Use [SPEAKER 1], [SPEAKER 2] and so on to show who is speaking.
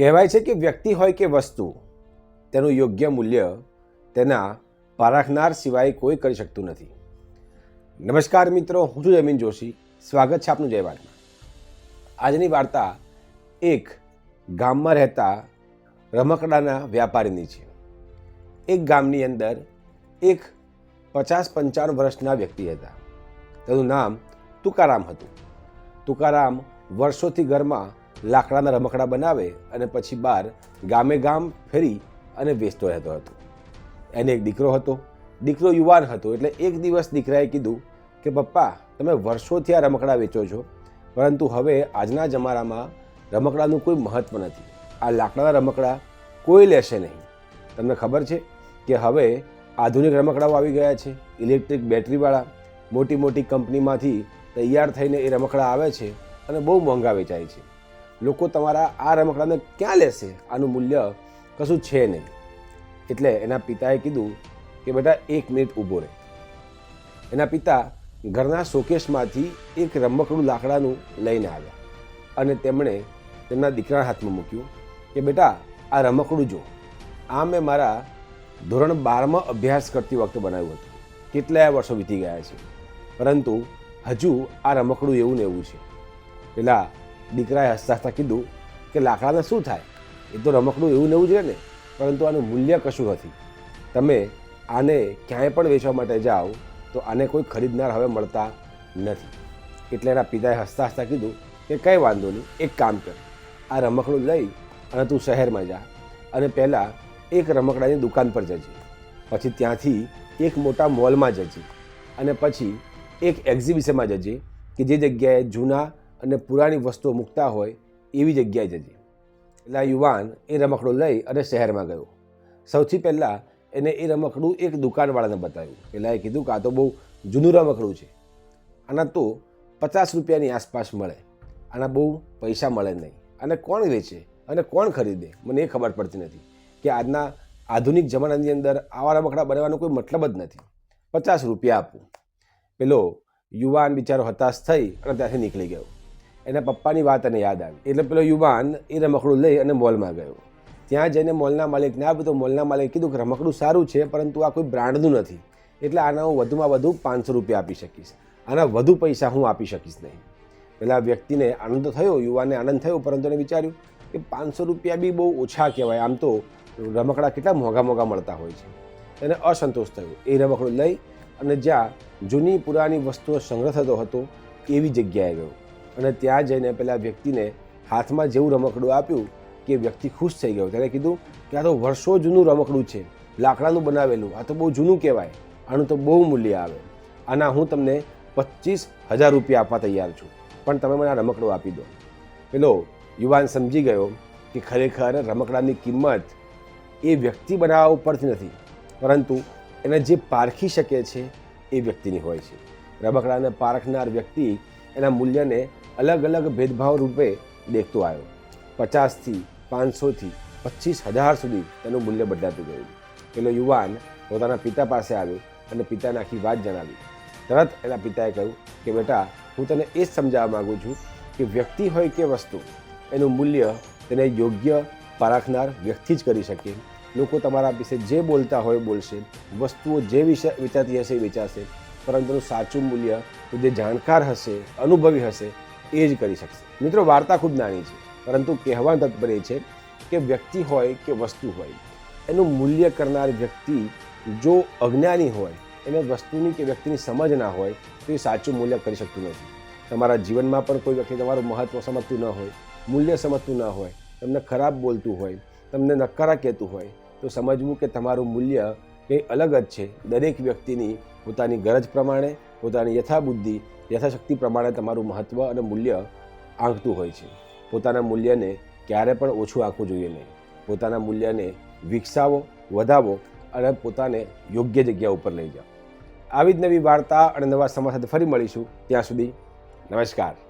[SPEAKER 1] કહેવાય છે કે વ્યક્તિ હોય કે વસ્તુ, તેનું યોગ્ય મૂલ્ય તેના પારખનાર સિવાય કોઈ કરી શકતું નથી. નમસ્કાર મિત્રો, હું છું જમીન જોશી. સ્વાગત છે આપનું જય આજની વાર્તા એક ગામમાં રહેતા રમકડાના વ્યાપારીની છે. એક ગામની અંદર એક પચાસ પંચાવન વર્ષના વ્યક્તિ હતા. તેનું નામ તુકારામ હતું. તુકારામ વર્ષોથી ઘરમાં લાકડાના રમકડા બનાવે અને પછી બહાર ગામે ગામ ફેરી અને વેચતો રહેતો હતો. એને એક દીકરો હતો. દીકરો યુવાન હતો એટલે એક દિવસ દીકરાએ કીધું કે, પપ્પા, તમે વર્ષોથી આ રમકડા વેચો છો, પરંતુ હવે આજના જમાનામાં રમકડાનું કોઈ મહત્ત્વ નથી. આ લાકડાના રમકડા કોઈ લેશે નહીં. તમને ખબર છે કે હવે આધુનિક રમકડાઓ આવી ગયા છે. ઇલેક્ટ્રિક બેટરીવાળા મોટી મોટી કંપનીમાંથી તૈયાર થઈને એ રમકડા આવે છે અને બહુ મોંઘા વેચાય છે. લોકો તમારા આ રમકડાને ક્યાં લેશે? આનું મૂલ્ય કશું છે નહીં. એટલે એના પિતાએ કીધું કે, બેટા, એક મિનિટ ઊભો રહે. એના પિતા ઘરના શોકેશમાંથી એક રમકડું લાકડાનું લઈને આવ્યા અને તેમણે તેમના દીકરાના હાથમાં મૂક્યું કે, બેટા, આ રમકડું જો. આ મેં મારા ધોરણ બારમાં અભ્યાસ કરતી વખતે બનાવ્યું હતું. કેટલાય વર્ષો વીતી ગયા છે. પરંતુ હજુ આ રમકડું એવું ને એવું છે. પેલા દીકરાએ હસતા હસતા કીધું કે લાકડાને શું થાય? એ તો રમકડું એવું નવું જ રહે ને. પરંતુ આનું મૂલ્ય કશું નથી. તમે આને ક્યાંય પણ વેચવા માટે જાઓ, તો આને કોઈ ખરીદનાર હવે મળતા નથી. એટલે એના પિતાએ હસતા હસતા કીધું કે કંઈ વાંધો નહીં, એક કામ કર. આ રમકડું લઈ અને તું શહેરમાં જા અને પહેલાં એક રમકડાની દુકાન પર જજે. પછી ત્યાંથી એક મોટા મોલમાં જજે. અને પછી એક એક્ઝિબિશનમાં જજે કે જે જગ્યાએ જૂના અને પુરાણી વસ્તુઓ મૂકતા હોય એવી જગ્યાએ જજે. એટલે આ યુવાન એ રમકડું લઈ અને શહેરમાં ગયો. સૌથી પહેલાં એને એ રમકડું એક દુકાનવાળાને બતાવ્યું પહેલાં એ કીધું કે આ તો બહુ જૂનું રમકડું છે. આના તો પચાસ રૂપિયાની આસપાસ મળે. આના બહુ પૈસા મળે નહીં. અને કોણ વેચે? અને કોણ ખરીદે? મને એ ખબર પડતી નથી કે આજના આધુનિક જમાનાની અંદર આવા રમકડા બનાવવાનો કોઈ મતલબ જ નથી. પચાસ રૂપિયા આપું. પેલો યુવાન બિચારો હતાશ થઈ અને ત્યાંથી નીકળી ગયો. એના પપ્પાની વાત એને યાદ આવી. એટલે પેલો યુવાન એ રમકડું લઈ અને મોલમાં ગયો. ત્યાં જઈને મોલના માલિકને આપ્યું તો મોલના માલિક કીધું કે રમકડું સારું છે, પરંતુ આ કોઈ બ્રાન્ડનું નથી. એટલે આના હું વધુમાં વધુ પાંચસો રૂપિયા આપી શકીશ. આના વધુ પૈસા હું આપી શકીશ નહીં. પેલા વ્યક્તિને આનંદ થયો, યુવાનને આનંદ થયો, પરંતુ એને વિચાર્યું કે પાંચસો રૂપિયા બી બહુ ઓછા કહેવાય. આમ તો રમકડા કેટલા મોંઘા મોંઘા મળતા હોય છે. એને અસંતોષ થયો. એ રમકડું લઈ અને જ્યાં જૂની પુરાની વસ્તુઓ સંગ્રહ થતો હતો, એવી જગ્યાએ ગયો. અને ત્યાં જઈને પેલા વ્યક્તિને હાથમાં જેવું રમકડું આપ્યું કે વ્યક્તિ ખુશ થઈ ગયો. ત્યારે કીધું કે આ તો વર્ષો જૂનું રમકડું છે. લાકડાનું બનાવેલું. આ તો બહુ જૂનું કહેવાય. આનું તો બહુ મૂલ્ય આવે. આના હું તમને પચીસ હજાર રૂપિયા આપવા તૈયાર છું. પણ તમે મને આ રમકડું આપી દો. પેલો યુવાન સમજી ગયો કે ખરેખર રમકડાની કિંમત એ વ્યક્તિ બનાવવા ઉપરથી નથી. પરંતુ એને જે પારખી શકે છે એ વ્યક્તિની હોય છે. રમકડાને પારખનાર વ્યક્તિ એના મૂલ્યને અલગ અલગ ભેદભાવ રૂપે દેખતો આવ્યો. પચાસથી પાંચસોથી પચીસ હજાર સુધી તેનું મૂલ્ય બદલાતું ગયું. પેલો યુવાન પોતાના પિતા પાસે આવ્યો અને પિતાને આખી વાત જણાવી. તરત એના પિતાએ કહ્યું કે, બેટા, હું તને એ જ સમજાવવા માગું છું કે વ્યક્તિ હોય કે વસ્તુ, એનું મૂલ્ય તેને યોગ્ય પારખનાર વ્યક્તિ જ કરી શકે. લોકો તમારા વિશે જે બોલતા હોય બોલશે, વસ્તુઓ જે વિશે વિચારતી હશે એ વિચારશે, પરંતુ સાચું મૂલ્ય, જે જાણકાર હશે, અનુભવી હશે એ જ કરી શકશે. મિત્રો, વાર્તા ખૂબ નાની છે, પરંતુ કહેવા તત્પર એ છે કે વ્યક્તિ હોય કે વસ્તુ હોય, એનું મૂલ્ય કરનાર વ્યક્તિ જો અજ્ઞાની હોય, એને વસ્તુની કે વ્યક્તિની સમજ ના હોય, તો એ સાચું મૂલ્ય કરી શકતું નથી. તમારા જીવનમાં પણ કોઈ વ્યક્તિ તમારું મહત્ત્વ સમજતું ન હોય, મૂલ્ય સમજતું ન હોય, તમને ખરાબ બોલતું હોય, તમને નકારા કહેતું હોય, તો સમજવું કે તમારું મૂલ્ય કંઈ અલગ જ છે. દરેક વ્યક્તિની પોતાની ગરજ પ્રમાણે, પોતાની યથાબુદ્ધિ, યથાશક્તિ પ્રમાણે તમારું મહત્ત્વ અને મૂલ્ય આંકતું હોય છે. પોતાના મૂલ્યને ક્યારે પણ ઓછું આંકવું જોઈએ નહીં. પોતાના મૂલ્યને વિકસાવો, વધાવો અને પોતાને યોગ્ય જગ્યા ઉપર લઈ જાઓ. આવી જ નવી વાર્તા અને નવા સમાજ સાથે ફરી મળીશું. ત્યાં સુધી નમસ્કાર.